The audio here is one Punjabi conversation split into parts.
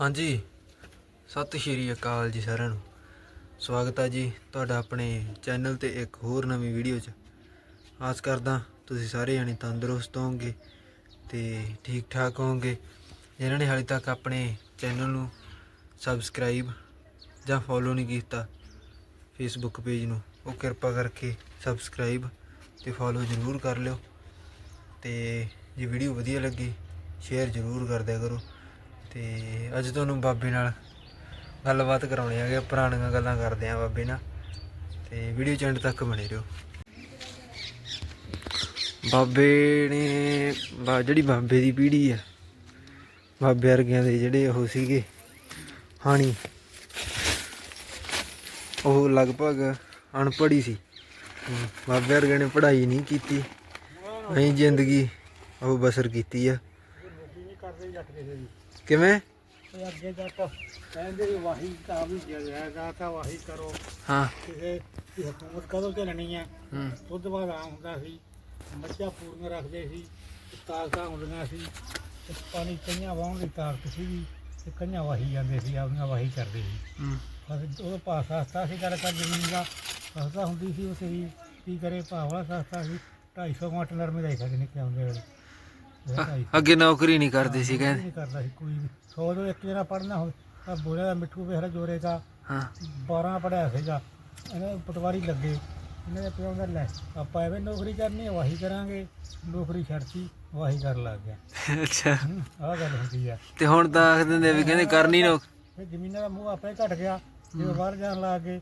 ਹਾਂਜੀ। ਸਤਿ ਸ਼੍ਰੀ ਅਕਾਲ ਜੀ ਸਾਰਿਆਂ ਨੂੰ। ਸਵਾਗਤ ਹੈ ਜੀ ਤੁਹਾਡਾ ਆਪਣੇ ਚੈਨਲ ਤੇ ਇੱਕ ਹੋਰ ਨਵੀਂ ਵੀਡੀਓ 'ਚ। ਆਸ ਕਰਦਾ ਤੁਸੀਂ ਸਾਰੇ ਜਣੇ ਤੰਦਰੁਸਤ ਹੋਵੋਗੇ ਤੇ ਠੀਕ ਠਾਕ ਹੋਵੋਗੇ। ਜਿਨ੍ਹਾਂ ਨੇ ਹਾਲੇ ਤੱਕ ਆਪਣੇ ਚੈਨਲ ਨੂੰ ਸਬਸਕ੍ਰਾਈਬ ਜਾਂ ਫੋਲੋ ਨਹੀਂ ਕੀਤਾ ਫੇਸਬੁੱਕ ਪੇਜ ਨੂੰ, ਉਹ ਕਿਰਪਾ ਕਰਕੇ ਸਬਸਕ੍ਰਾਈਬ ਤੇ ਫੋਲੋ ਜ਼ਰੂਰ ਕਰ ਲਿਓ। ਤੇ ਜੇ ਵੀਡੀਓ ਵਧੀਆ ਲੱਗੀ ਸ਼ੇਅਰ ਜ਼ਰੂਰ ਕਰ ਦਿਆ ਕਰੋ। ਤੇ ਅੱਜ ਤੁਹਾਨੂੰ ਬਾਬੇ ਨਾਲ ਗੱਲਬਾਤ ਕਰਾਉਣੀ ਹੈਗੇ ਪੁਰਾਣੀਆਂ ਗੱਲਾਂ ਕਰਦੇ ਆ ਬਾਬੇ ਨਾਲ। ਤੇ ਵੀਡੀਓ ਚ ਤੱਕ ਬਣੇ ਰਹੋ। ਬਾਬੇ ਨੇ ਜਿਹੜੀ ਬਾਬੇ ਦੀ ਪੀੜ੍ਹੀ ਆ, ਬਾਬੇ ਵਰਗਿਆਂ ਦੇ ਜਿਹੜੇ ਉਹ ਸੀਗੇ, ਹਾਣੀ, ਉਹ ਲਗਭਗ ਅਨਪੜ੍ਹ ਹੀ ਸੀ। ਬਾਬੇ ਵਰਗਿਆਂ ਨੇ ਪੜ੍ਹਾਈ ਨਹੀਂ ਕੀਤੀ ਅਸੀਂ ਜ਼ਿੰਦਗੀ ਉਹ ਬਸਰ ਕੀਤੀ ਆ। ਕਿਵੇਂ? ਤੇ ਅੱਗੇ ਜਾ ਕੇ ਕਹਿੰਦੇ ਵੀ ਵਾਹੀ ਤਾਂ ਵੀ ਜਾਏਗਾ ਤਾਂ ਵਾਹੀ ਕਰੋ। ਹਾਂ। ਕਿਸੇ ਦੀ ਹਕੂਮਤ ਕਦੋਂ ਚੱਲਣੀ ਹੂੰ। ਤੋਂ ਬਾਅਦ ਆ ਹੁੰਦਾ ਸੀ ਮੱਝਾਂ ਪੂਰੀਆਂ ਰੱਖਦੇ ਸੀ ਤਾਕਤਾਂ ਹੁੰਦੀਆਂ ਸੀ ਤੇ ਪਾਣੀ ਕਈਆਂ ਵਾਹੁਣ ਦੀ ਤਾਕਤ ਸੀ ਤੇ ਕਈਆਂ ਵਾਹੀ ਜਾਂਦੇ ਸੀ ਆਪਣੀਆਂ ਵਾਹੀ ਕਰਦੇ ਸੀ। ਹੂੰ। ਬਸ ਉਹ ਭਾਅ ਸਸਤਾ ਸੀ ਗੱਲ ਕਰ ਜ਼ਮੀਨ ਦਾ। ਸਸਤਾ ਹੁੰਦੀ ਸੀ ਉਸੇ ਵੀ ਕੀ ਕਰੇ ਭਾਅ ਵਾਲਾ ਸਸਤਾ ਸੀ। 250 ਕੁਆਂਟਲ ਨਰਮੇ ਦਾ ਹੀ ਕੇ ਨਿਕਲ ਆਉਂਦੇ ਵੇਲੇ ਅੱਗੇ ਨੌਕਰੀ ਨਹੀਂ ਕਰਦੇ ਸੀ ਕਹਿੰਦੇ। ਨਹੀਂ ਕਰਦਾ ਸੀ ਕੋਈ ਵੀ। ਸੌ ਤੋਂ ਇੱਕ ਜਣਾ ਪੜਨਾ ਹੋ ਤਾਂ ਬੋਲਿਆ ਦਾ ਮਿੱਠੂ ਵੇਖੜਾ ਜੋਰੇ ਦਾ। ਹਾਂ। 12 ਪੜਿਆ ਸੀਗਾ। ਇਹਨੇ ਪਟਵਾਰੀ ਲੱਗੇ। ਇਹਨੇ ਦੇ ਪਿਓ ਦਾ ਲੈ ਆਪਾਂ ਐਵੇਂ ਨੌਕਰੀ ਕਰਨੀ ਹੈ ਵਾਹੀ ਕਰਾਂਗੇ। ਨੌਕਰੀ ਛੱਡਤੀ ਵਾਹੀ ਕਰਨ ਲੱਗ ਗਿਆ। ਅੱਛਾ। ਆਹ ਗੱਲ ਹੁੰਦੀ ਆ। ਤੇ ਹੁਣ ਤਾਂ ਆਖ ਦਿੰਦੇ ਵੀ ਕਹਿੰਦੇ ਕਰਨੀ ਨੌ ਫਿਰ ਜ਼ਮੀਨਾਂ ਦਾ ਮੂੰਹ ਆਪੇ ਘਟ ਗਿਆ। ਜਦੋਂ ਬਾਹਰ ਜਾਣ ਲੱਗ ਗਏ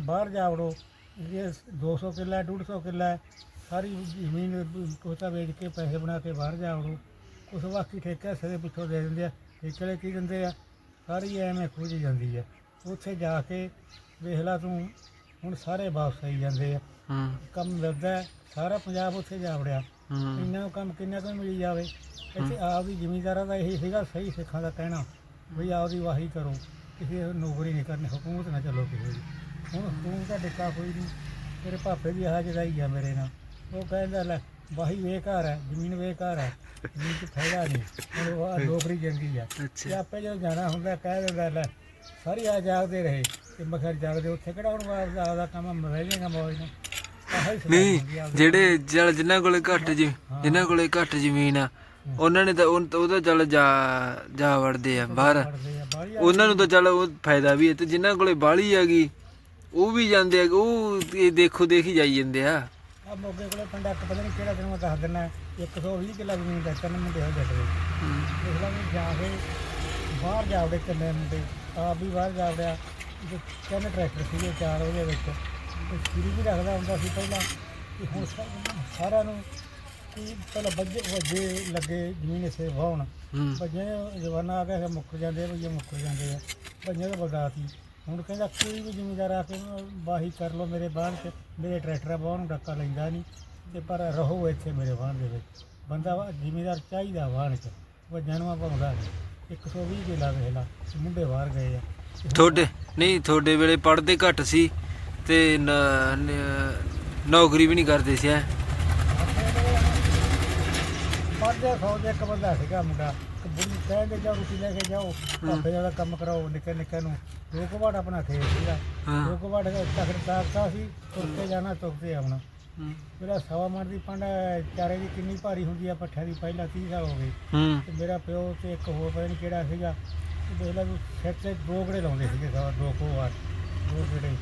ਬਾਹਰ ਜਾ ਵੜੋ। ਇਹ 200 ਕਿੱਲਾ 150 ਕਿੱਲਾ। ਹੈ, ਸਾਰੀ ਜ਼ਮੀਨ ਕੋਤਾ ਵੇਚ ਕੇ ਪੈਸੇ ਬਣਾ ਕੇ ਬਾਹਰ ਜਾ ਵੜੋ। ਉਸ ਬਾਕੀ ਠੇਕੇ ਹਿੱਸੇ ਪਿੱਛੋਂ ਦੇ ਦਿੰਦੇ ਆ। ਠੇਕੇ ਕੀ ਦਿੰਦੇ ਆ? ਸਾਰੀ ਐਵੇਂ ਖੁੱਝ ਜਾਂਦੀ ਆ। ਉੱਥੇ ਜਾ ਕੇ ਵੇਖ ਲਾ ਤੂੰ ਹੁਣ ਸਾਰੇ ਵਾਪਸ ਆਈ ਜਾਂਦੇ ਆ। ਹੂੰ। ਕੰਮ ਮਿਲਦਾ ਸਾਰਾ ਪੰਜਾਬ ਉੱਥੇ ਜਾ ਵੜਿਆ। ਇੰਨਾ ਕੰਮ ਕਿੰਨਾ ਕੁ ਮਿਲੀ ਜਾਵੇ। ਇੱਥੇ ਆਪ ਦੀ ਜ਼ਿਮੀਂਦਾਰਾਂ ਦਾ ਇਹੀ ਸੀਗਾ ਸਹੀ ਸਿੱਖਾਂ ਦਾ ਕਹਿਣਾ। ਵੀ ਆਪਦੀ ਵਾਹੀ ਕਰੋ। ਕਿਸੇ ਨੌਕਰੀ ਨਹੀਂ ਕਰਨੀ ਹਕੂਮਤ ਨਾ ਚੱਲੋ ਕਿਸੇ ਦੀ। ਹੁਣ ਹਕੂਮਤ ਦਾ ਡਿੱਕਾ ਕੋਈ ਨਹੀਂ। ਮੇਰੇ ਪਾਪੇ ਦੀ ਆਹ ਜਦਾਈ ਆ ਮੇਰੇ ਨਾਲ। ਉਹ ਕਹਿੰਦਾ ਲੈ ਵਾਹੀ ਬੇਕਾਰ ਹੈ ਜ਼ਮੀਨ ਬੇਕਾਰ ਹੈ ਜ਼ਮੀਨ 'ਚ ਫਾਇਦਾ ਨਹੀਂ। ਹੁਣ ਉਹ ਆਹ ਨੌਕਰੀ ਚੰਗੀ ਆ। ਤੇ ਆਪੇ ਜਦੋਂ ਜਾਣਾ ਹੁੰਦਾ ਕਹਿ ਦਿੰਦਾ ਲੈ ਸਾਰੀ ਆ ਜਾਗਦੇ ਰਹੇ। ਤੇ ਮਖਰ ਜਾਗਦੇ ਉੱਥੇ ਕਿਹੜਾ ਹੁਣ ਵਾਪਸ ਆਪਦਾ ਕੰਮ ਰਹਿ ਜਾਏਗਾ ਮੌਜ ਨੂੰ ਆਹੀ ਸਲਾਹ ਨਹੀਂ ਹੁੰਦੀ ਆ ਆਪਦੀ। ਜਿਹੜੇ ਚੱਲ ਜਿਨ੍ਹਾਂ ਕੋਲੇ ਘੱਟ ਜੀ ਜਿਨ੍ਹਾਂ ਕੋਲੇ ਘੱਟ ਜ਼ਮੀਨ ਆ ਉਹਨਾਂ ਨੇ ਤਾਂ ਉਹ- ਉਹਦਾ ਚੱਲ ਜਾ ਜਾ ਵੜਦੇ ਆ ਬਾਹਰ। ਪੜਦੇ ਆ ਬਾਹਲੀ ਉਹਨਾਂ ਨੂੰ ਤਾਂ ਚੱਲ ਉਹ ਫਾਇਦਾ ਵੀ ਹੈ ਤੇ ਜਿਨ੍ਹਾਂ ਕੋਲੇ ਬਾਹਲੀ ਹੈਗੀ ਉਹ ਵੀ ਜਾਂਦੇ ਆ ਉਹ ਇਹ ਦੇਖੋ ਦੇਖੀ ਜਾਈ ਜਾਂਦੇ ਆ। ਆ ਮੋਗੇ ਕੋਲੇ ਇੱਕ ਪਤਾ ਨਹੀਂ ਕਿਹੜਾ ਤੈਨੂੰ ਮੈਂ ਦੱਸ ਦਿੰਦਾ 120 ਕਿੱਲਾ ਜ਼ਮੀਨ ਦਾ ਤਿੰਨ ਮੁੰਡੇ ਹੋ ਜੱਟ ਦੇ ਦੇਖ ਲਾ ਵੀ ਜਾ ਕੇ ਬਾਹਰ ਜਾ ਵੜੇ ਤਿੰਨੇ ਮੁੰਡੇ ਆਪ ਵੀ ਬਾਹਰ ਜਾ ਵੜਿਆ। ਤੇ ਤਿੰਨ ਟਰੈਕਟਰ ਸੀਗੇ ਚਾਰ ਉਹਦੇ ਵਿੱਚ। ਤੇ ਸੀਰੀ ਵੀ ਰੱਖਦਾ ਹੁੰਦਾ ਸੀ ਪਹਿਲਾਂ ਤੇ ਹੁਣ ਸਾਰਿਆਂ ਨੂੰ ਕੀ ਪਹਿਲਾਂ ਵੱਜੇ ਵੱਜੇ ਲੱਗੇ ਜ਼ਮੀਨ ਇਸੇ ਵਾਹਣ। ਭੱਜੇ ਜਵਾਨਾ ਆ ਕੇ ਫਿਰ ਮੁੱਕ ਜਾਂਦੇ ਆ ਭਈਏ ਮੁੱਕ ਜਾਂਦੇ ਆ। ਭਈਆਂ ਦਾ ਬਰਦਾਤ ਹੀ ਹੁਣ ਕਹਿੰਦਾ ਕੋਈ ਵੀ ਜ਼ਿਮੀਦਾਰ ਆ ਕੇ ਬਾਹੀ ਕਰ ਲਓ ਮੇਰੇ ਬਾਹਰ 'ਚ ਮੇਰੇ ਟਰੈਕਟਰ ਬਾਹਰ ਨੂੰ ਡੱਕਾ ਲੈਂਦਾ ਨਹੀਂ। ਤੇ ਪਰ ਰਹੋ ਇੱਥੇ ਮੇਰੇ ਬਾਹਰ ਦੇ ਵਿੱਚ। ਬੰਦਾ ਵਾ- ਜ਼ਿਮੀਦਾਰ ਚਾਹੀਦਾ ਬਾਹਰ 'ਚ ਉਹ ਜਨਮਾ ਪਾਉਂਦਾ 120 ਕਿੱਲਾ ਵੇਖ ਲਾ ਤੇ ਮੁੰਡੇ ਬਾਹਰ ਗਏ ਆ। ਤੇ ਤੁਹਾਡੇ ਨਹੀਂ ਤੁਹਾਡੇ ਵੇਲੇ ਪੜ੍ਹਦੇ ਘੱਟ ਸੀ ਤੇ ਨ- ਨ- ਨੌਕਰੀ ਵੀ ਨਹੀਂ ਕਰਦੇ ਸੀ ਐ ਪੜਦੇ ਸੌ ਦੇ ਇੱਕ ਬੰਦਾ ਸੀਗਾ ਮੁੰਡਾ। ਬੁੜੀ ਕਹਿੰਦੇ ਜਾਓ ਰੋਟੀ ਲੈ ਕੇ ਜਾਓ ਭਾਪੇ ਦਾ ਕੰਮ ਕਰਾਓ ਨਿੱਕੇ ਨਿੱਕੇ ਨੂੰ। ਦੋ ਕੁ ਵਾਟ ਆਪਣਾ ਖੇਤ ਸੀਗਾ। ਹਾਂ। ਦੋ ਕੁ ਵਾਟ ਤਖਤ ਤਾਕਤਾ ਸੀ ਤੁਰਤੇ ਜਾਣਾ ਤੁਰਤੇ ਆਉਣਾ। ਹੂੰ। ਮੇਰਾ ਸਵਾ ਮਣ ਦੀ ਪੰਡ ਚਾਰੇ ਦੀ ਕਿੰਨੀ ਭਾਰੀ ਹੁੰਦੀ ਆ ਪੱਠਿਆਂ ਦੀ ਪਹਿਲਾਂ 30 ਸਾਲ ਹੋ ਗਏ ਹੂੰ। ਤੇ ਮੇਰਾ ਪਿਓ ਤੇ ਇੱਕ ਹੋਰ ਪਤਾ ਨਹੀਂ ਕਿਹੜਾ ਸੀਗਾ ਤੇ ਦੇਖ ਲਾ ਵੀ ਸਿਰ ਤੇ ਦੋ ਗੜੇ ਲਾਉਂਦੇ ਸੀਗੇ ਸਵਾ ਦੋ ਕੋ ਵਾਰ ਦੋ ਗੜੇ।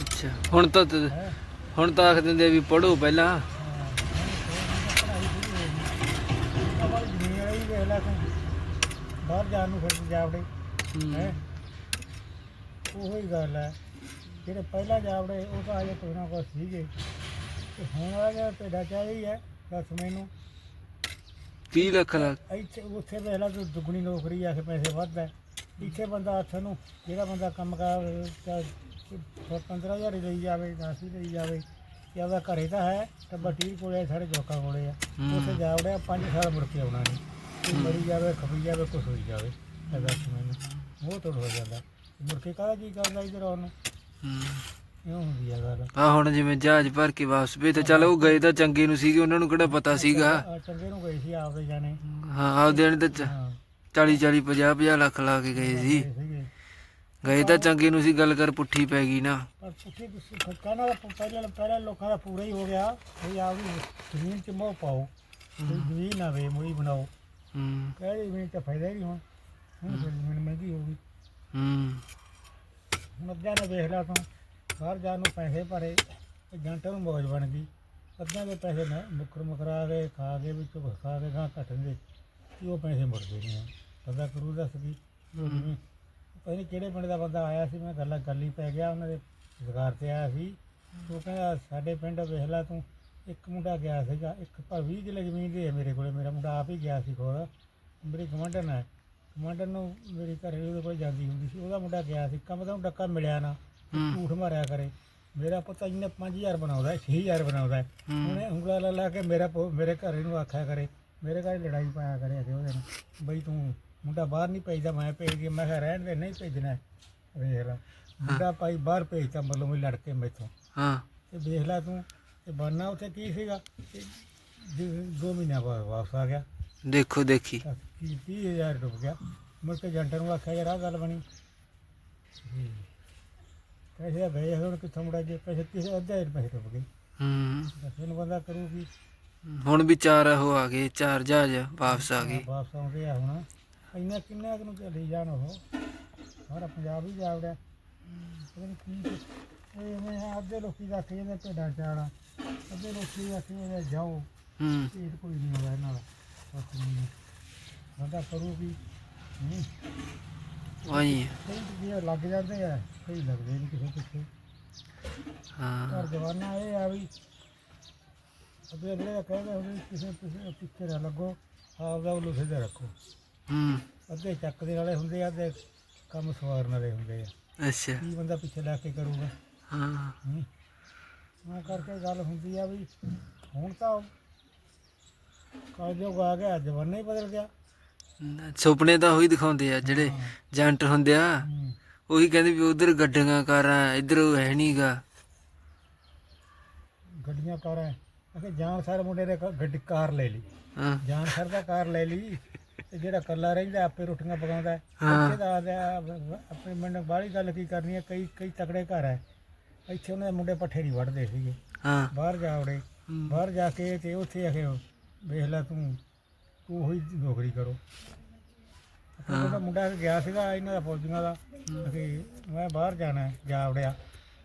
ਅੱਛਾ ਹੁਣ ਤਾਂ ਤੇ- ਹੈ? ਹੁਣ ਤਾਂ ਆਖ ਦਿੰਦੇ ਆ ਵੀ ਪੜੋ ਪਹਿਲਾਂ। ਵਾਲੀ ਵੀ ਦੇਖ ਲੈ ਤੂੰ। ਬਾਹਰ ਜਾਣ ਨੂੰ ਫਿਰ ਜਾਵੜੇ। ਹੈ। ਉਹੀ ਗੱਲ ਹੈ। ਜਿਹੜੇ ਪਹਿਲਾਂ ਜਾਵੜੇ ਉਹ ਤਾਂ ਅਜੇ ਕੋਈ ਨਾ ਕੋਈ ਸੀਗੇ। ਤੇ ਹੁਣ ਆ ਗਿਆ ਭੇਡਾ ਚਾਹੀ ਹੈ ਦੱਸ ਮੈਨੂੰ। 30 ਲੱਖ ਲੱਖ ਇੱਥੇ ਉੱਥੇ ਵੇਖ ਲਾ ਤੂੰ ਦੁੱਗਣੀ ਨੌਕਰੀ ਆ ਕੇ ਪੈਸੇ ਵੱਧ ਹੈ। ਇੱਥੇ ਬੰਦਾ ਹੱਥ ਨੂੰ ਜਿਹੜਾ ਬੰਦਾ ਕੰਮ ਕਰ 15000 ਹੀ ਲਈ ਜਾਵੇ 10 ਹੀ ਲਈ ਜਾਵੇ। ਕਿ ਉਹਦਾ ਘਰੇ ਤਾਂ ਹੈ ਟੱਬਰ ਟੀਰ ਕੋਲੇ ਸਾਡੇ ਜੋਕਾਂ ਕੋਲੇ ਆ। ਹੂੰ। ਉੱਥੇ ਜਾ ਵੜਿਆ 5 ਸਾਲ ਮੁੜ ਕੇ ਆਉਣਾ ਨਹੀਂ। ਤੇ ਮਰੀ ਜਾਵੇ ਖਪੀ ਜਾਵੇ ਕੁਛ ਹੋਈ ਜਾਵੇ ਦੱਸ ਮੈਨੂੰ। ਉਹ ਤੋੜ ਹੋ ਜਾਂਦਾ। ਮੁੜ ਕੇ ਕਾਹਦਾ ਕੀ ਕਰਦਾ ਇਧਰ ਆਉਣ ਇਹ ਹੁੰਦੀ ਆ ਗੱਲ। ਆ ਹੁਣ ਜਿਵੇਂ ਜਹਾਜ਼ ਭਰ ਕੇ ਵਾਪਸ ਭੇਜ ਤਾਂ ਚੱਲ ਉਹ ਗਏ ਤਾਂ ਚੰਗੇ ਨੂੰ ਸੀਗੇ ਉਹਨਾਂ ਨੂੰ ਕਿਹੜਾ ਪਤਾ ਸੀਗਾ? ਆ ਚੰਗੇ ਨੂੰ ਗਏ ਸੀ ਆਪਦੇ ਜਾਣੇ। ਹਾਂ ਆਪਦੇ ਨੇ ਤਾਂ ਚ- ਹਾਂ। 40 40 50 50 ਲੱਖ ਲਾ ਕੇ ਗਏ ਸੀ। ਸੀਗੇ। ਗਏ ਤਾਂ ਚੰਗੇ ਨੂੰ ਸੀ ਗੱਲ ਕਰ ਪੁੱਠੀ ਪੈ ਗਈ ਨਾ। ਪਰ ਪੁੱਠੀ ਕਹਿਣਾ ਤਾਂ ਪਹਿਲਾਂ ਪਹਿਲਾਂ ਲੋਕਾਂ ਦਾ ਪੂਰਾ ਹੀ ਹੋ ਗਿਆ। ਵੀ ਆਪ ਵੀ ਜ਼ਮੀਨ 'ਚ ਮੋਹ ਪਾਓ। ਵੀ ਜ਼ਮੀਨ ਨਾ ਵੇ ਮੋਈ ਬਣਾਓ। ਹੂੰ। ਕਹਿ ਜ਼ਮੀਨ ਤਾਂ ਫਾਇਦਾ ਹੀ ਨਹੀਂ ਹੁਣ। ਹੁਣ ਫਿਰ ਜ਼ਮੀਨ ਮਹਿੰਗੀ ਹੋ ਗਈ। ਹੂੰ। ਹੁਣ ਅੱਧਿਆਂ ਨੇ ਵੇਖ ਲਾ ਤੂੰ। ਬਾਹਰ ਜਾਣ ਨੂੰ ਪੈਸੇ ਭਰੇ ਤੇ ਜੰਟਾਂ ਨੂੰ ਮੌਜ ਬਣ ਗਈ। ਅੱਧਿਆਂ ਦੇ ਪੈਸੇ ਨਾ ਮੁਕਰ ਮੁਕਰਾ ਕੇ ਖਾ ਕੇ ਵਿੱਚੋਂ ਖਾ ਕੇ ਗਾਂ ਘਟਣਗੇ ਕਿ ਉਹ ਪੈਸੇ ਮੁੜਦੇ ਨਹੀਂ ਆ ਬੰਦਾ ਕਰੂ ਦੱਸ ਕੀ? ਪਤਾ ਨਹੀਂ ਕਿਹੜੇ ਪਿੰਡ ਦਾ ਬੰਦਾ ਆਇਆ ਸੀ ਮੈਂ ਗੱਲਾਂ ਗੱਲ ਹੀ ਪੈ ਗਿਆ। ਉਹਨਾਂ ਦੇ ਰੁਜ਼ਗਾਰ ਤੇ ਆਇਆ ਸੀ। ਉਹ ਕਹਿੰਦਾ ਸਾਡੇ ਪਿੰਡ ਵੇਖ ਲਾ ਤੂੰ। ਇੱਕ ਮੁੰਡਾ ਗਿਆ ਸੀਗਾ ਇੱਕ ਪਰ 20 ਕਿੱਲੇ ਜ਼ਮੀਨ ਦੀ ਹੈ ਮੇਰੇ ਕੋਲੇ ਮੇਰਾ ਮੁੰਡਾ ਆਪ ਹੀ ਗਿਆ ਸੀ ਖੋਦ ਮੇਰੀ ਕਮਾਂਡਰ ਹੈ ਕਮਾਂਡਰ ਨੂੰ ਮੇਰੀ ਘਰੇ ਉਹਦੇ ਕੋਲ ਜਾਂਦੀ ਹੁੰਦੀ ਸੀ ਉਹਦਾ ਮੁੰਡਾ ਗਿਆ ਸੀ ਕੰਮ ਤਾਂ ਡੱਕਾ ਮਿਲਿਆ ਨਾ ਝੂਠ ਮਾਰਿਆ ਕਰੇ। ਮੇਰਾ ਪੁੱਤ ਇਹਨੇ 5000 ਬਣਾਉਂਦਾ ਹੈ 6000 ਬਣਾਉਂਦਾ। ਉਹਨੇ ਉਂਗਲਾ ਲਾ ਲਾ ਕੇ ਮੇਰਾ ਮੇਰੇ ਘਰੇ ਨੂੰ ਆਖਿਆ ਕਰੇ ਮੇਰੇ ਘਰ ਲੜਾਈ ਪਾਇਆ ਕਰੇ ਅਸੀਂ ਉਹਦੇ ਨਾਲ। ਬਈ ਤੂੰ ਮੁੰਡਾ ਬਾਹਰ ਨਹੀਂ ਭੇਜਦਾ ਮੈਂ ਭੇਜ ਦਿਆਂ ਮੈਂ ਕਿਹਾ ਰਹਿਣ ਦੇ ਨਹੀਂ ਭੇਜਣਾ। ਵੇਖ ਲੈ ਮੁੰਡਾ ਭਾਈ ਬਾਹਰ ਭੇਜਤਾ ਮੱਲੋਂ ਵੀ ਲੜ ਕੇ ਮੈਥੋਂ। ਹਾਂ। ਤੇ ਵੇਖ ਲੈ ਤੂੰ ਤੇ ਬਣਨਾ ਉੱਥੇ ਕੀ ਸੀਗਾ? ਤੇ ਦੋ- ਦੋ ਮਹੀਨਿਆਂ ਬਾਅਦ ਵਾਪਸ ਆ ਗਿਆ। ਦੇਖੋ ਦੇਖੀ। ਤਾਂ ਤੀਹ ਤੀਹ ਹਜ਼ਾਰ ਡੁੱਬ ਗਿਆ। ਮੁੜ ਕੇ ਏਜੰਟ ਨੂੰ ਆਖਿਆ ਯਾਰ ਆਹ ਗੱਲ ਬਣੀ। ਹੂੰ। ਪੈਸੇ ਗਏ ਹੁਣ ਕਿੱਥੋਂ ਮੁੜਾ ਜੇ ਪੈਸੇ ਕਿਸੇ ਅੱਧਾ ਹੀ ਪੈਸੇ ਡੁੱਬ ਗਏ। ਹੂੰ। ਬਸ ਇਹਨੂੰ ਬੰਦਾ ਕਰੂ ਕੀ ਹੁਣ ਵੀ ਚਾਰ ਉਹ ਆ ਗਏ ਚਾਰ ਜਹਾਜ਼ ਵਾਪਸ ਆ ਗਏ। ਵਾਪਸ ਆਉਂਦੇ ਆ ਹੁਣ। ਇੰਨਾ ਕਿੰਨਾ ਕੁ ਨੂੰ ਚਲੀ ਜਾਣ ਉਹ? ਸਾਰਾ ਪੰਜਾਬ ਹੀ ਜਾਵੜਿਆ। ਪਤਾ ਨੀ ਕੀ ਕੁਛ- ਇਹ ਅੱਧੇ ਲੋਕੀ ਕਹਿੰਦੇ ਭੇਡਾਂ ਚਾਣਾ ਅੱਧੇ ਲੋਕੀ ਜਾਓ। ਹੂੰ। ਇਹ ਕੋਈ ਨਹੀਂ ਹੋਇਆ ਇਹਨਾਂ ਦਾ। ਬਸ ਨਹੀਂ ਬੰਦਾ ਕਰੂ ਕੀ ਹੂੰ। ਵਾਹੀ ਕਈ ਜਿਹੜੇ ਲੱਗ ਜਾਂਦੇ ਆ ਕਈ ਲੱਗਦੇ ਨਹੀਂ ਕਿਸੇ ਪਿੱਛੇ। ਹਾਂ। ਪਰ ਜਵਾਨਾ ਇਹ ਆ ਵੀ ਅੱਗੇ ਅਗਲੇ ਕਹਿੰਦੇ ਹੁੰਦੇ ਕਿਸੇ ਪਿੱਛੇ ਪਿੱਛੇ ਨਾ ਲੱਗੋ ਆਪਦਾ ਉਹ ਸਿੱਧਾ ਰੱਖੋ। ਹੂੰ। ਅੱਧੇ ਚੱਕ ਦੇ ਵਾਲੇ ਹੁੰਦੇ ਆ ਅੱਧੇ ਕੰਮ ਸਵਾਰਨ ਵਾਲੇ ਹੁੰਦੇ ਆ। ਅੱਛਾ। ਕੀ ਬੰਦਾ ਪਿੱਛੇ ਲੱਗ ਕੇ ਕਰੂਗਾ? ਹਾਂ। ਮੈਂ ਕਰਕੇ ਗੱਲ ਹੁੰਦੀ ਆ ਵੀ ਹੁਣ ਤਾਂ ਕਾਜੋਗ ਆ ਗਿਆ ਜਵਾਨਾ ਹੀ ਬਦਲ ਗਿਆ। ਨਾ, ਸੁਪਨੇ ਤਾਂ ਉਹੀ ਦਿਖਾਉਂਦੇ ਆ ਜਿਹੜੇ ਹਾਂ। ਜੰਟ ਹੁੰਦੇ ਆ ਹੂੰ। ਉਹੀ ਕਹਿੰਦੇ ਵੀ ਉਧਰ ਗੱਡੀਆਂ ਕਾਰਾਂ ਇੱਧਰ ਉਹ ਹੈ ਨਹੀਂਗਾ ਗੱਡੀਆਂ ਕਾਰਾਂ ਅਖੇ ਜਾਨ ਸਰ ਮੁੰਡੇ ਨੇ ਕ- ਗੱਡੀ ਕਾਰ ਲੈ ਲਈ। ਹਾਂ। ਜਾਨ ਸਰ ਦਾ ਕਾਰ ਲੈ ਲਈ ਤੇ ਜਿਹੜਾ ਕੱਲਾ ਰਹਿੰਦਾ ਆਪੇ ਰੋਟੀਆਂ ਪਕਾਉਂਦਾ। ਹੈ। ਇੱਥੇ ਦਾ ਮੁੰਡੇ ਬਾਹਲੀ ਗੱਲ ਕੀ ਕਰਨੀ ਹੈ ਕਈ ਕਈ ਤਕੜੇ ਘਰ ਹੈ ਇੱਥੇ ਉਹਨਾਂ ਦੇ ਮੁੰਡੇ ਪੱਠੇ ਨਹੀਂ ਵੜਦੇ ਸੀਗੇ। ਹਾਂ। ਬਾਹਰ ਜਾ ਵੜੇ। ਬਾਹਰ ਜਾ ਕੇ ਤੇ ਉੱਥੇ ਆਖੇ ਵੇਖ ਲੈ ਤੂੰ ਤੂੰ ਉਹੀ ਨੌਕਰੀ ਕਰੋ। ਉਹਦਾ ਮੁੰਡਾ ਗਿਆ ਸੀਗਾ ਇਹਨਾਂ ਦਾ ਫੌਜੀਆਂ ਦਾ। ਕਿ ਮੈਂ ਬਾਹਰ ਜਾਣਾ ਜਾ ਵੜਿਆ।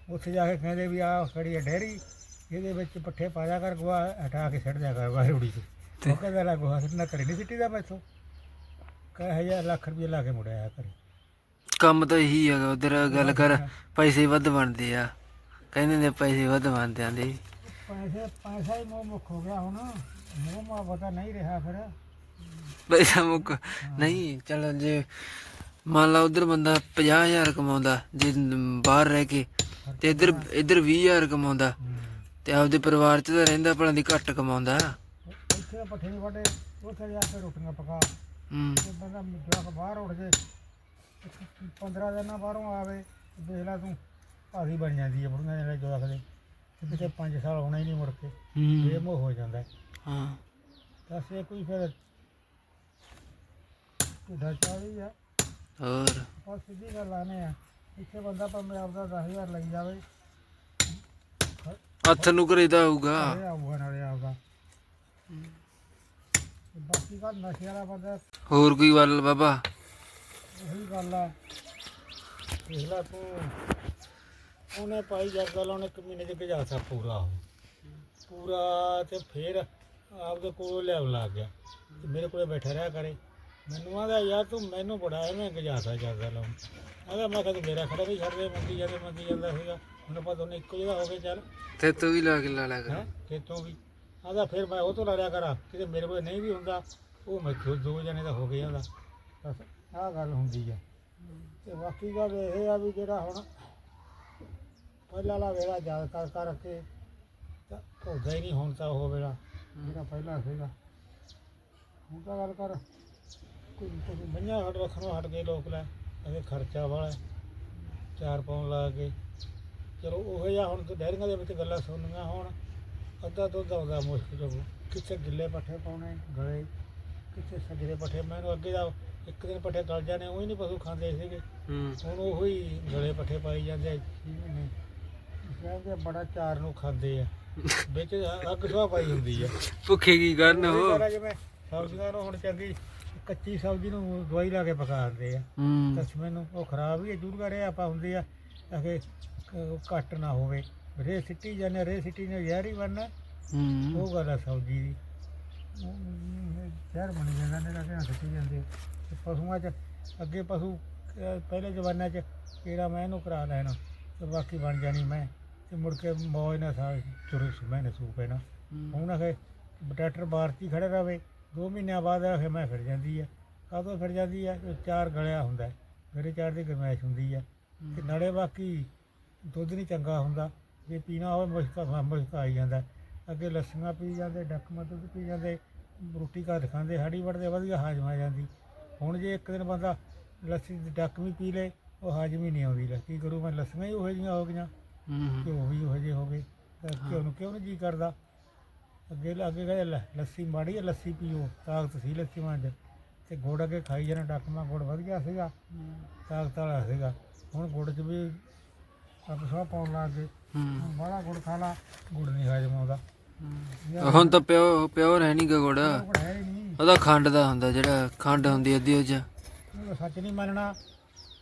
ਉੱਥੇ ਜਾ ਕੇ ਕਹਿੰਦੇ ਵੀ ਆਹ ਖੜੀ ਹੈ ਡੈਰੀ ਇਹਦੇ ਵਿੱਚ ਪੱਠੇ ਪਾਇਆ ਕਰ ਗੋਹਾ ਹਟਾ ਕੇ ਛੱਡ ਦਿਆ ਕਰ ਬਾਹਰ ਉੜੀ ਚ ਤੇ- ਉਹ ਕਹਿੰਦਾ ਲਾ ਗੋਹਾ ਸਿੱਟਣਾ ਕਰੇ ਨਹੀਂ ਸਿੱਟੀ ਦਾ ਮੈਥੋਂ ਕਹੇ ਹਜ਼ਾਰ ਲੱਖ ਰੁਪਏ ਲਾ ਕੇ ਮੁੜਿਆ ਕਰੇ ਕੰਮ ਤਾਂ ਇਹੀ ਹੈਗਾ ਉਧਰ ਗੱਲ ਕਰ ਪੈਸੇ ਵੱਧ ਬਣਦੇ ਆ। ਕਹਿੰਦੇ ਨੇ ਪੈਸੇ ਵੱਧ ਬਣਦੇ ਆਂਦੇ ਪੈਸੇ ਪੈਸਾ ਹੀ ਮੋਹ ਮੁੱਖ ਹੋ ਗਿਆ ਹੁਣ। ਮੋਹ ਮਾ ਪਤਾ ਨਹੀਂ ਰਿਹਾ ਫਿਰ। ਪੈਸਾ ਮੁੱਕ ਨਹੀਂ ਚਲ ਜੇ ਮੰਨ ਲਾ ਉਧਰ ਬੰਦਾ 50000 ਕਮਾਉਂਦਾ ਜੇ ਬਾਹਰ ਰਹਿ ਕੇ ਤੇ ਇੱਧਰ ਇੱਧਰ 20000 ਕਮਾਉਂਦਾ। ਤੇ ਆਪਦੇ ਪਰਿਵਾਰ 'ਚ ਤਾਂ ਰਹਿੰਦਾ ਭਲਾ ਦੀ ਘੱਟ ਕਮਾਉਂਦਾ। ਇੱਥੇ ਪੱਠੇ ਵੱਡੇ ਉੱਥੇ ਜਾ ਕੇ ਰੋਟੀਆਂ ਪਕਾ। ਹੂੰ। ਬੰਦਾ ਜਵਾਕ ਬਾਹਰ ਉੱਠ ਜੇ 15 ਦਿਨਾਂ ਬਾਹਰੋਂ ਆਵੇ ਦੇਖ ਲੈ ਤੂੰ। ਭਾਰੀ ਬਣ ਜਾਂਦੀ ਹੈ ਬੁੜੀਆਂ ਜਿਹੜੇ ਜਵਾਕ ਦੇ। ਤੇ ਕਿਤੇ 5 ਸਾਲ ਹੋਣਾ ਹੀ ਨਹੀਂ ਮੁੜ ਕੇ। ਹੂੰ। ਬੇਮੋਹ ਹੋ ਜਾਂਦਾ ਹੈ। ਹਾਂ। ਦੱਸ ਇਹ ਕੋਈ ਫਿਰ ਢਿੱਡਾ ਚਾਹੀ ਆ। ਹੋਰ। ਆਪਾਂ ਸਿੱਧੀ ਗੱਲ ਆਨੇ ਆ। ਇੱਥੇ ਬੰਦਾ ਭਾਵੇਂ ਆਪਦਾ 10000 ਲਈ ਜਾਵੇ। ਹੱਥ ਨੂੰ ਕਰੀਦਾ ਹੋਊਗਾ ਇਹ ਆਊਗਾ ਨਾਲੇ ਆਪਦਾ ਤੇ ਬਾਕੀ ਗੱਲ ਨਸ਼ੇ ਵਾਲਾ ਬੰਦਾ ਹੋਰ ਕੋਈ ਗੱਲ ਬਾਬਾ? ਉਹੀ ਗੱਲ ਆ। ਦੇਖ ਲੈ ਤੂੰ। ਉਹਨੇ ਪਾਈ ਜਦ ਗੱਲ ਉਹਨੇ ਇੱਕ ਮਹੀਨੇ ਚ ਗਜਾਸਾ ਪੂਰਾ ਉਹ। ਪੂਰਾ ਤੇ ਫਿਰ ਆਪਦੇ ਕੋਲ ਲਿਆਉਣ ਲੱਗ ਗਿਆ। ਤੇ ਮੇਰੇ ਕੋਲੇ ਬੈਠਾ ਰਿਹਾ ਕਰੇ। ਮੈਨੂੰ ਆਦਾ ਯਾਰ ਤੂੰ ਮੈਨੂੰ ਬੜਾ ਐਵੇਂ ਗਜਾਸਾ ਜਦ ਗੱਲ ਆਦਾ ਮੈਂ ਕਿਹਾ ਤੂੰ ਮੇਰਾ ਖੜਾ ਨਹੀਂ ਛੱਡਦੇ ਮੰਗੀ ਜਾਂਦੇ ਮੰਗੀ ਜਾਂਦਾ ਸੀਗਾ ਮੈਨੂੰ ਪਤਾ ਉਹਨੇ ਇੱਕੋ ਜਗ੍ਹਾ ਹੋ ਗਏ ਚੱਲ। ਤੇ ਤੂੰ ਵੀ ਲਾ ਕੇ ਲਾ ਲਿਆ ਕਰ। ਖੇਤੋਂ ਵੀ। ਆਦਾ ਫਿਰ ਮੈਂ ਉਹ ਤੋਂ ਲੜਿਆ ਕਰਾਂ। ਕਿਤੇ ਮੇਰੇ ਕੋਲ ਨਹੀਂ ਵੀ ਹੁੰਦਾ ਉਹ ਮੈਂ ਦੋ- ਦੋ ਜਣੇ ਦਾ ਹੋ ਗਿਆ ਉਹਦਾ। ਬਸ ਆਹ ਗੱਲ ਹੁੰਦੀ ਆ। ਤੇ ਬਾਕੀ ਗੱਲ ਇਹ ਆ ਵੀ ਜਿਹੜਾ ਹੁਣ ਪਹਿਲਾਂ ਵਾਲਾ ਵੇਲਾ ਯਾਦ ਕਰ ਕਰਕੇ ਤਾਂ ਭੁੱਲਦਾ ਹੀ ਨਹੀਂ ਹੁਣ ਤਾਂ ਉਹ ਵੇਲਾ ਜਿਹੜਾ ਪਹਿਲਾਂ ਸੀਗਾ। ਹੁਣ ਤਾਂ ਗੱਲ ਕਰ। ਕੋਈ ਕੋਈ ਬੰਨਿਆ ਹਟ ਰੱਖਣੋਂ ਹਟ ਗਏ ਲੋਕ ਲੈ। ਇਹ ਖਰਚਾ ਵਾਲਾ ਚਾਰ ਪਾਉਣ ਲਾ ਕੇ। ਚਲੋ ਉਹ ਜਿਹਾ ਹੁਣ ਡੈਰੀਆਂ ਦੇ ਵਿੱਚ ਗੱਲਾਂ ਸੁਣਨੀਆਂ ਹੁਣ। ਅੱਧਾ ਦੁੱਧ ਆਉਂਦਾ ਮੁਸ਼ਕ ਜੋ ਕਿੱਥੇ ਗਿੱਲੇ ਪੱਠੇ ਪਾਉਣੇ ਗਲੇ। ਕਿੱਥੇ ਸਜਰੇ ਪੱਠੇ। ਮੈਨੂੰ ਅੱਗੇ ਦਾ ਇੱਕ ਦਿਨ ਪੱਠੇ ਗਲ ਜਾਣੇ ਉਹ ਹੀ ਨਹੀਂ ਪਸ਼ੂ ਖਾਂਦੇ ਸੀਗੇ। ਹੂੰ। ਹੁਣ ਉਹ ਹੀ ਗਲੇ ਪੱਠੇ ਪਾਈ ਜਾਂਦੇ ਆ। ਛੇ ਮਹੀਨੇ ਕਹਿੰਦੇ ਬੜਾ ਚਾਰ ਨੂੰ ਖਾਂਦੇ ਆ। ਵਿੱਚ ਅੱਗ ਸੁਆਹ ਪਾਈ ਹੁੰਦੀ ਆ। ਭੁੱਖੇ ਕੀ ਕਰਨ ਉਹੀ ਸਾਰਾ ਜਿਵੇਂ ਸਬਜ਼ੀਆਂ ਨੂੰ ਹੁਣ ਚੰਗੀ ਕੱਚੀ ਸਬਜ਼ੀ ਨੂੰ ਦਵਾਈ ਲਾ ਕੇ ਪਕਾ ਦਿੰਦੇ ਆ। ਹੂੰ। ਤਸਮੇ ਨੂੰ ਉਹ ਖਰਾਬ ਹੀ ਜੂਰ ਕਰੇ ਆਪਾਂ ਹੁੰਦੇ ਆ ਅਗੇ ਘੱਟ ਨਾ ਹੋਵੇ। ਰੇ ਸਿੱਟੀ ਜਾਂਦੇ ਰੇ ਸਿੱਟੀ ਨੇ ਜ਼ਹਿਰ ਹੀ ਬਣਨਾ। ਹੂੰ। ਉਹ ਗੱਲ ਆ ਸਬਜ਼ੀ ਦੀ। ਉਹ ਜ਼ਹਿਰ ਬਣ ਜਾਂਦਾ ਨੇ ਲੱਗੇ ਸਿੱਟੀ ਜਾਂਦੇ ਤੇ ਪਸ਼ੂਆਂ 'ਚ ਅੱਗੇ ਪਸ਼ੂ ਅਹ ਪਹਿਲੇ ਜ਼ਮਾਨੇ 'ਚ ਕਿਹੜਾ ਮੈਂ ਇਹਨੂੰ ਕਰਾ ਲੈਣਾ ਤੇ ਬਾਕੀ ਬਣ ਜਾਣੀ ਮੈਂ। ਤੇ ਮੁੜ ਕੇ ਮੌਜ ਨਾਲ ਸਾਰ ਚੁਰੇ ਸੁਮੈਨੇ ਸੂ ਪੈਣਾ। ਹੁਣ ਅਖੇ ਟਰੈਕਟਰ ਹੀ ਖੜੇ ਰਵੇ। ਦੋ ਮਹੀਨਿਆਂ ਬਾਅਦ ਅਖੇ ਮੈਂ ਫਿਰ ਜਾਂਦੀ ਆ। ਕਦੋਂ ਫਿਰ ਜਾਂਦੀ ਆ? ਚਾਰ ਗਲਿਆ ਹੁੰਦਾ। ਮੇਰੇ ਚਾਰ ਦੀ ਗਰਮੈਸ਼ ਹੁੰਦੀ ਆ। ਤੇ ਨਾਲੇ ਬਾਕੀ ਦੁੱਧ ਨਹੀਂ ਚੰਗਾ ਹੁੰਦਾ। ਜੇ ਪੀਣਾ ਹੋਵੇ ਮੁਸ਼ਕਾ ਮੁਸ਼ਕਾ ਆਈ ਜਾਂਦਾ। ਅੱਗੇ ਲੱਸੀਆਂ ਪੀ ਜਾਂਦੇ ਡੱਕਮਾ ਦੁੱਧ ਪੀ ਜਾਂਦੇ ਰੋਟੀ ਘੱਟ ਖਾਂਦੇ ਹਾੜੀ ਵੜਦੇ ਵਧੀਆ ਹਾਜ਼ਮ ਆ ਜਾਂਦੀ। ਹੁਣ ਜੇ ਇੱਕ ਦਿਨ ਬੰਦਾ ਲੱਸੀ ਦੀ ਡੱਕ ਵੀ ਪੀ ਲੇ ਉਹ ਹਾਜ਼ਮ ਹੀ ਨਹੀਂ ਆਉਂਦੀ। ਲੈ ਕੀ ਕਰੂ ਮੈਂ? ਲੱਸੀਆਂ ਹੀ ਉਹੋ ਜਿਹੀਆਂ ਹੋ ਗਈਆਂ। ਹੂੰ ਵੀ ਉਹੋ ਜਿਹੇ ਹੋ ਗਏ। ਤਾਂ ਘਿਓ ਨੂੰ ਕਿਉਂ ਨਹੀਂ ਜੀ ਕਰਦਾ? ਅੱਗੇ ਅੱਗੇ ਕਹਿੰਦੇ ਲੈ ਲੱਸੀ ਮਾੜੀ ਹੈ ਲੱਸੀ ਪੀਓ ਤਾਕਤ ਸੀ ਲੱਸੀ ਮਾਂ 'ਚ ਤੇ ਗੁੜ ਅੱਗੇ ਖਾਈ ਜਾਣਾ ਡੱਕਮਾ ਗੁੜ ਵਧੀਆ ਸੀਗਾ। ਤਾਕਤ ਵਾਲਾ ਸੀਗਾ। ਹੁਣ ਗੁੜ 'ਚ ਵੀ ਅੱਗ ਸਵਾ ਪਾਉਣ ਲੱਗ ਗਏ। ਹੂੰ। ਹੁਣ ਬਾਹਲਾ ਗੁੜ ਖਾ ਲਾ ਗੁੜ ਨਹੀਂ ਹਾਜ਼ਮ ਆਉਂਦਾ। ਹੁਣ ਤਾਂ ਪਿਓ ਪਿਓਰ ਹੈ ਨਹੀਂ ਗਾ ਗੁੜ। ਗੁੜ ਹੈ ਹੀ ਨਹੀਂ। ਉਹਦਾ ਖੰਡ ਦਾ ਹੁੰਦਾ ਜਿਹੜਾ ਖੰਡ ਹੁੰਦੀ ਅੱਧੀ ਉਹ ਚ। ਉਹ ਸੱਚ ਨਹੀਂ ਮੰਨਣਾ।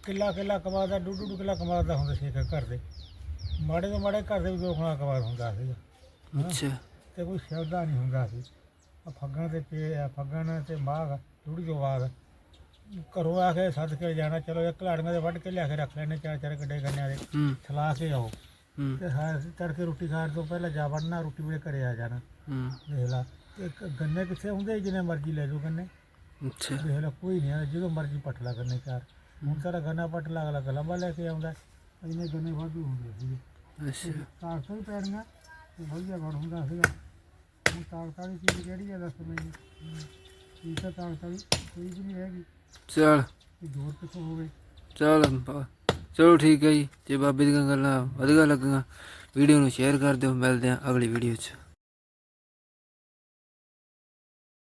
ਕਿੱਲਾ ਕਿੱਲਾ ਕਮਾਦਾ ਡੂ ਡੂ ਕਿੱਲਾ ਕਮਾਦਾ ਹੁੰਦਾ ਸੀ ਘਰ ਦੇ। ਮਾੜੇ ਤੋਂ ਮਾੜੇ ਘਰ ਦੇ ਵੀ ਦੋ ਖਣਾ ਕਮਾਦ ਹੁੰਦਾ ਸੀਗਾ ਅੱਛਾ। ਤੇ ਕੋਈ ਸ਼ਬਦਾ ਨਹੀਂ ਹੁੰਦਾ ਸੀ। ਆ ਫੱਗਣ ਤੇ ਪੇ ਆ ਫੱਗਣ ਤੇ ਮਾਘ ਥੋੜੀ ਤੋਂ ਬਾਅਦ। ਘਰੋਂ ਆ ਕੇ ਸੱਦ ਕੇ ਜਾਣਾ ਚਲੋ ਇੱਕ ਲਾੜੀਆਂ ਦੇ ਵੱਢ ਕੇ ਲਿਆ ਕੇ ਰੱਖ ਲੈਣੇ ਚਾਰ ਚਾਰ ਗੱਡੇ ਗੰਨਿਆਂ ਦੇ। ਹੂੰ। ਥਲਾ ਕੇ ਆਓ। ਹੂੰ। ਤੇ ਹਾਂ ਤੜਕੇ ਰੋਟੀ ਖਾਣ ਤੋਂ ਪਹਿਲਾਂ ਜਾ ਵੜਨਾ ਰੋਟੀ ਵੇਲੇ ਘਰੇ ਆ ਜਾਣਾ। ਹੂੰ। ਦੇਖ ਲਾ ਇੱਕ ਗੰਨੇ ਕਿੱਥੇ ਹੁੰਦੇ ਜਿੰਨੇ ਮਰਜ਼ੀ ਲੈ ਜਾਓ ਗੰਨੇ। ਅੱਛਾ। ਦੇਖ ਲਾ ਕੋਈ ਨਹੀਂ ਆ ਜਦੋਂ ਮਰਜ਼ੀ ਪੱਟ ਲਾ ਗੰਨੇ ਚਾਰ। ਹੁਣ ਸਾਰਾ ਗੰਨਾ ਪੱਟ ਲਾ ਅਗਲਾ ਗਲੰਬਾ ਲੈ ਕੇ ਆਉਂਦਾ। ਇੰਨੇ ਗੰਨੇ ਵਾਧੂ ਹੁੰਦੇ ਸੀ ਅੱਛਾ। ਤਾਕਤਾਂ ਹੀ ਪੈਣੀਆਂ ਤੇ ਵਧੀਆ ਗੁੜ ਹੁੰਦਾ ਸੀਗਾ। ਹੁਣ ਤਾਕਤਾਂ ਦੀ ਚੀਜ਼ ਕਿਹੜੀ ਆ ਦੱਸ ਮੈਨੂੰ? ਠੀਕ ਹੈ ਤਾਕਤਾਂ ਦੀ ਕੋਈ ਵੀ ਨਹੀਂ ਹੈਗੀ। ਚਲ। ਇਹ ਜ਼ੋਰ ਕਿੱਥੋਂ ਹੋਵੇ? ਚਲ ਚਲੋ ਠੀਕ ਹੈ ਜੀ। ਜੇ ਬਾਬੇ ਦੀਆਂ ਗੱਲਾਂ ਵਧੀਆ ਲੱਗੀਆਂ ਵੀਡੀਓ ਨੂੰ ਸ਼ੇਅਰ ਕਰ ਦਿਓ। ਮਿਲਦੇ ਹਾਂ ਅਗਲੀ ਵੀਡੀਓ 'ਚ।